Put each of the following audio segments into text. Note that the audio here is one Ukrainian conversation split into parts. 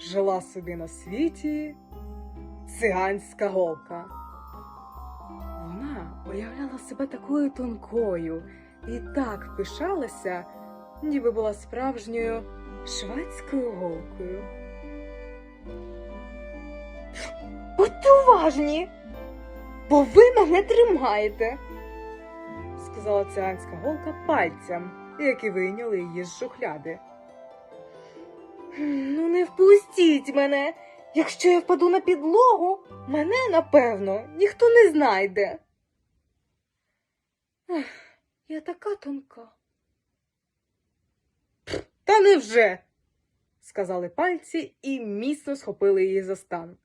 жила собі на світі циганська голка. Вона уявляла себе такою тонкою і так пишалася, ніби була справжньою шведською голкою. Будьте уважні, бо ви мене тримаєте. сказала циганська голка пальцем, які вийняли її з шухляди. Ну, не впустіть мене. Якщо я впаду на підлогу, мене, напевно, ніхто не знайде. Ех, Я така тонка. Та невже? сказали пальці і міцно схопили її за стан.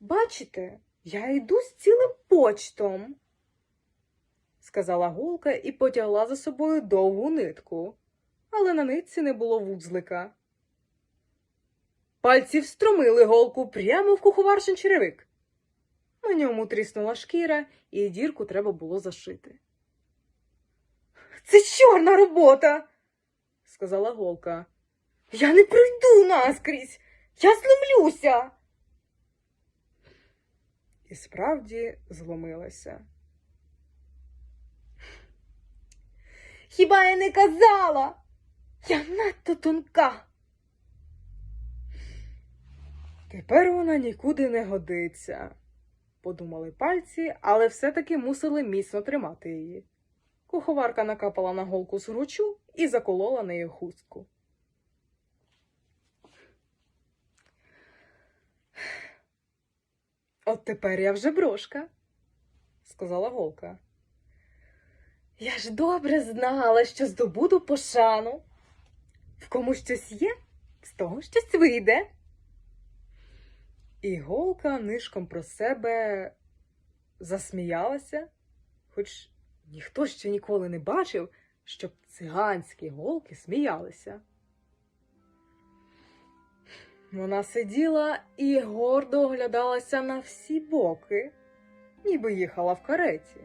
Бачите, я йду з цілим почтом, сказала голка і потягла за собою довгу нитку, але на нитці не було вузлика. Пальці встромили голку прямо в куховаршин черевик. На ньому тріснула шкіра, і дірку треба було зашити. Це чорна робота, сказала голка. Я не пройду наскрізь. Я зломлюся. І справді зломилася. Хіба я не казала? Я надто тонка. Тепер вона нікуди не годиться, подумали пальці, але все-таки мусили міцно тримати її. Куховарка накапала на голку сручу і заколола нею хустку. От тепер я вже брошка, сказала голка. Я ж добре знала, що здобуду пошану. В кому щось є, з того щось вийде. І голка нишком про себе засміялася, хоч ніхто ще ніколи не бачив, щоб циганські голки сміялися. Вона сиділа і гордо оглядалася на всі боки, ніби їхала в кареті.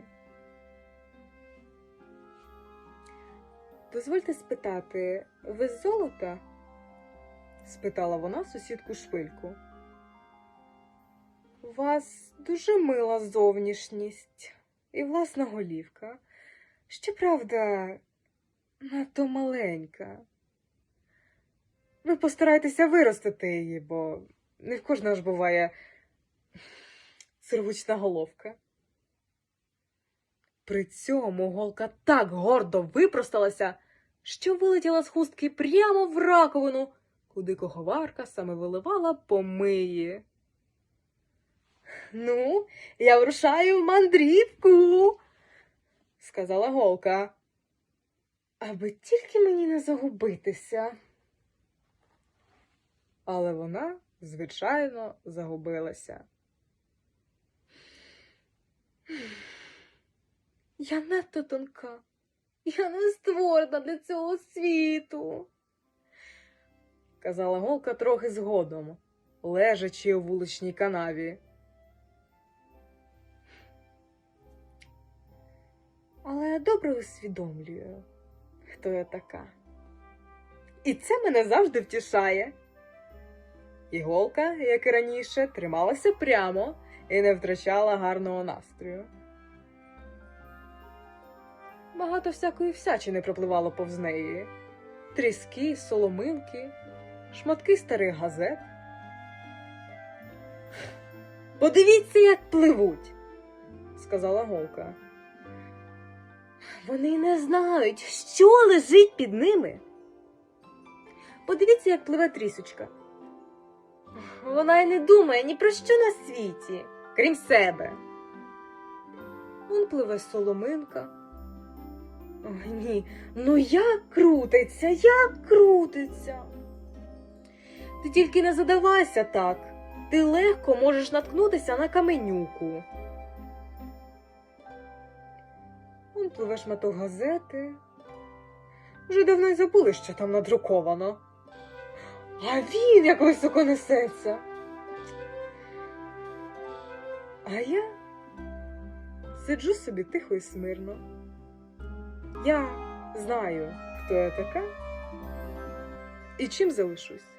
Дозвольте спитати, ви з золота? спитала вона сусідку шпильку. У вас дуже мила зовнішність і власна голівка. Щоправда, надто маленька. Ви постарайтеся виростити її, бо не в кожного ж буває сургучна головка. При цьому голка так гордо випросталася, що вилетіла з хустки прямо в раковину, куди коховарка саме виливала помиї. Ну, я вирушаю в мандрівку, сказала голка. Аби тільки мені не загубитися. Але вона, звичайно, загубилася. Я надто тонка. Я не створена для цього світу. казала голка трохи згодом, лежачи у вуличній канаві. Але я добре усвідомлюю, хто я така. І це мене завжди втішає. І голка, як і раніше, трималася прямо і не втрачала гарного настрою. Багато всякої всячини пропливало повз неї. Тріски, соломинки, шматки старих газет. Подивіться, як пливуть, сказала голка. Вони не знають, що лежить під ними. Подивіться, як пливе трісочка. Вона й не думає ні про що на світі, крім себе. Он пливе соломинка. Ой, ні, ну як крутиться, як крутиться. Ти тільки не задавайся так. Ти легко можеш наткнутися на каменюку. Он пливе шматок газети. Вже давно й забули, що там надруковано. А він як високо несеться. А я сиджу собі тихо і смирно. Я знаю, хто я така і чим залишусь.